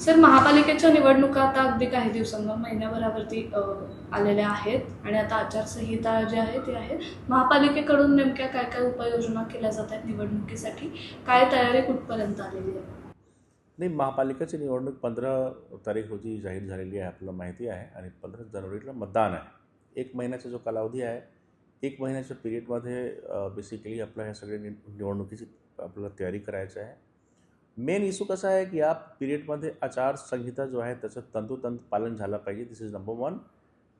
Sir महापालिकेच्या निवडणुका आता अगदी काही दिवसांवर महिन्याभरावरती आलेल्या आहेत आणि आता आचारसंहिता जी आहे ती आहे. महापालिकेकडून नेमक्या काय काय उपाययोजना केल्या जात आहेत निवडणुकीसाठी? काय तयारी कुठपर्यंत आलेली आहे? नाही महापालिकेची निवडणूक पंधरा तारीख रोजी जाहीर झालेली आहे आपल्याला माहिती आहे. आणि पंधरा जानेवारीला मतदान आहे. एक महिन्याचा जो कालावधी आहे एक महिन्याच्या पिरियडमध्ये बेसिकली आपल्या ह्या सगळ्या नि निवडणुकीची आपल्याला तयारी करायची आहे. मेन इशू कसा आहे की या पिरियडमध्ये आचारसंहिता जो आहे त्याचं तंतोतंत पालन झालं पाहिजे. दिस इज नंबर वन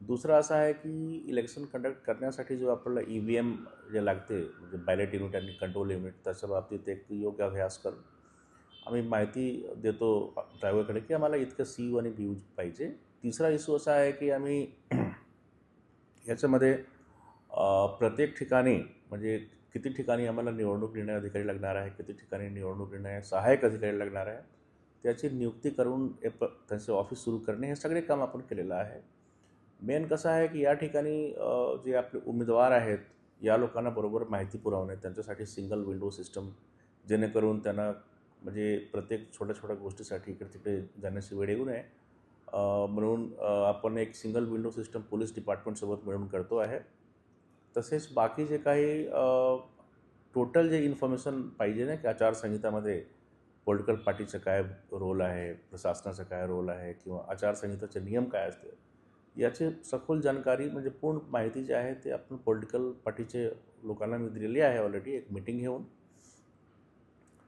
दुसरं असं आहे की इलेक्शन कंडक्ट करण्यासाठी जो आपल्याला ई व्ही एम जे लागते म्हणजे बॅलेट युनिट आणि कंट्रोल युनिट त्याच्या बाबतीत एक योग्य अभ्यास करून आम्ही माहिती देतो ड्रायव्हरकडे की आम्हाला इतकं सी यू आणि बी यू पाहिजे. तिसरा इशू असा आहे की आम्ही याच्यामध्ये प्रत्येक ठिकाणी म्हणजे किती ठिकाणी आम्हाला निवडणूक निर्णय अधिकारी लागणार आहे किती ठिकाणी निवडणूक निर्णय सहाय्यक अधिकारी लागणार आहे त्याची नियुक्ती करून ए प त्यांचे ऑफिस सुरू करणे हे सगळे काम आपण केलेलं आहे. मेन कसं आहे की या ठिकाणी जे आपले उमेदवार आहेत या लोकांना बरोबर माहिती पुरवणे त्यांच्यासाठी सिंगल विंडो सिस्टम जेणेकरून त्यांना म्हणजे प्रत्येक छोट्या छोट्या गोष्टीसाठी इकडे तिकडे जाण्याची वेळ येऊ नये. म्हणून आपण एक सिंगल विंडो सिस्टम पोलीस डिपार्टमेंटसोबत मिळून करतो आहे. तसेच बाकी जे काही टोटल जे इन्फॉर्मेशन पाहिजे ना की आचारसंहितामध्ये पॉलिटिकल पार्टीचं काय रोल आहे प्रशासनाचा काय रोल आहे किंवा आचारसंहिताचे नियम काय असते याची सखोल जानकारी म्हणजे पूर्ण माहिती जी आहे ते आपण पॉलिटिकल पार्टीचे लोकांना मी दिलेली आहे ऑलरेडी एक मिटिंग घेऊन.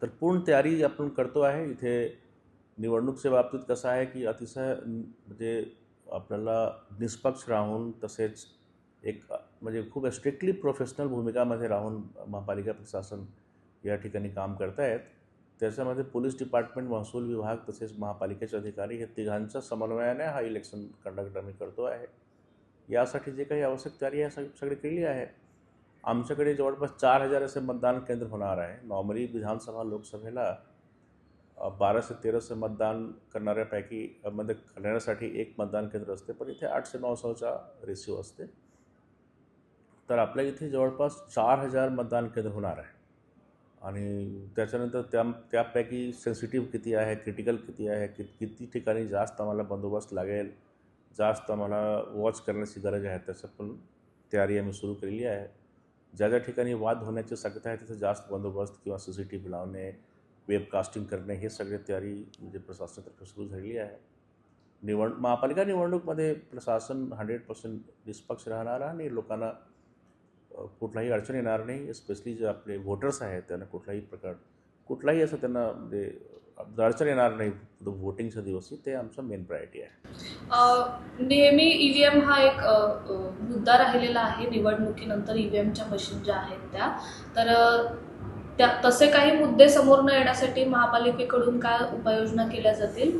तर पूर्ण तयारी आपण करतो आहे. इथे निवडणूकच्या बाबतीत कसं आहे की अतिशय म्हणजे आपल्याला निष्पक्ष राहून तसेच एक म्हणजे खूप स्ट्रिक्टली प्रोफेशनल भूमिकामध्ये राहून महापालिका प्रशासन या ठिकाणी काम करत आहेत त्याच्यामध्ये पोलीस डिपार्टमेंट महसूल विभाग तसेच महापालिकेचे अधिकारी हे तिघांच्या समन्वयाने हा इलेक्शन कंडक्ट आम्ही करतो आहे. यासाठी जे काही आवश्यक तयारी आहे सग सगळी केली आहे. आमच्याकडे जवळपास चार हजार असे मतदान केंद्र होणार आहे. नॉर्मली विधानसभा लोकसभेला बाराशे तेराशे मतदान करणाऱ्यापैकी मध्ये करण्यासाठी एक मतदान केंद्र असते. पण इथे आठशे नऊशेचा रेशिओ असते. तर आपल्या इथे जवळपास चार हजार मतदान केंद्र होणार आहे. आणि त्याच्यानंतर त्या त्यापैकी सेन्सिटिव्ह किती आहे क्रिटिकल किती आहे कि किती ठिकाणी जास्त आम्हाला बंदोबस्त लागेल जास्त आम्हाला वॉच करण्याची गरज आहे त्याचं पण तयारी आम्ही सुरू केलेली आहे. ज्या ज्या ठिकाणी वाद होण्याची शक्यता आहे तिथे जास्त बंदोबस्त किंवा सी सी टी व्ही लावणे वेबकास्टिंग करणे हे सगळे तयारी म्हणजे प्रशासनातर्फे सुरू झालेली आहे. निवड महापालिका निवडणूकमध्ये प्रशासन हंड्रेड पर्सेंट निष्पक्ष राहणार आणि लोकांना कुठलाही अडचण येणार नाही स्पेशली जे आपले व्होटर्स आहेत त्यांना कुठलाही प्रकार कुठलाही असं त्यांना म्हणजे अडचण येणार नाही वोटिंगच्या दिवशी ते आमचं मेन प्रायोरिटी आहे. नेहमी ई व्ही एम हा एक मुद्दा राहिलेला आहे. निवडणुकीनंतर ई व्ही एमच्या मशीन ज्या आहेत त्या. तर त्या तसे काही मुद्दे समोर न येण्यासाठी महापालिकेकडून काय उपाययोजना केल्या जातील?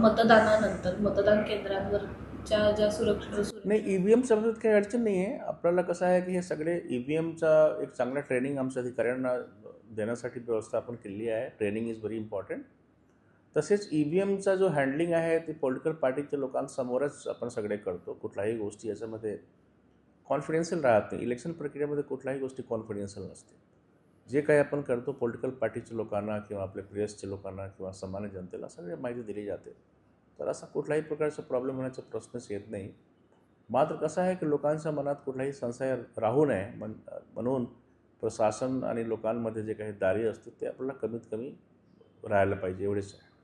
मतदानानंतर मतदान केंद्रांवर केंद्रांवरच्या ज्या नाही ई व्ही एम बाबतीत काही अडचण नाही आहे. आपल्याला कसं आहे की हे सगळे ई व्ही एमचा एक चांगला ट्रेनिंग आमच्या अधिकाऱ्यांना देण्यासाठी व्यवस्था आपण केलेली आहे. ट्रेनिंग इज व्हेरी इम्पॉर्टंट तसेच ई व्ही एमचा जो हँडलिंग आहे ते पॉलिटिकल पार्टीच्या लोकांसमोरच आपण सगळे करतो. कुठल्याही गोष्टी याच्यामध्ये कॉन्फिडेन्शियल राहत नाही. इलेक्शन प्रक्रियेमध्ये कुठल्याही गोष्टी कॉन्फिडेन्शियल नसते जे काही आपण करतो पॉलिटिकल पार्टीच्या लोकांना किंवा आपल्या प्रेसच्या लोकांना किंवा सामान्य जनतेला सगळी माहिती दिली जाते. तर असा कुठल्याही प्रकारचा प्रॉब्लेम होण्याचा प्रश्नच येत नाही. मात्र कसं आहे की लोकांच्या मनात कुठलाही संशय राहू नये म्हण म्हणून प्रशासन आणि लोकांमध्ये जे काही दारी असते ते आपल्याला कमीत कमी राहायला पाहिजे एवढेच आहे.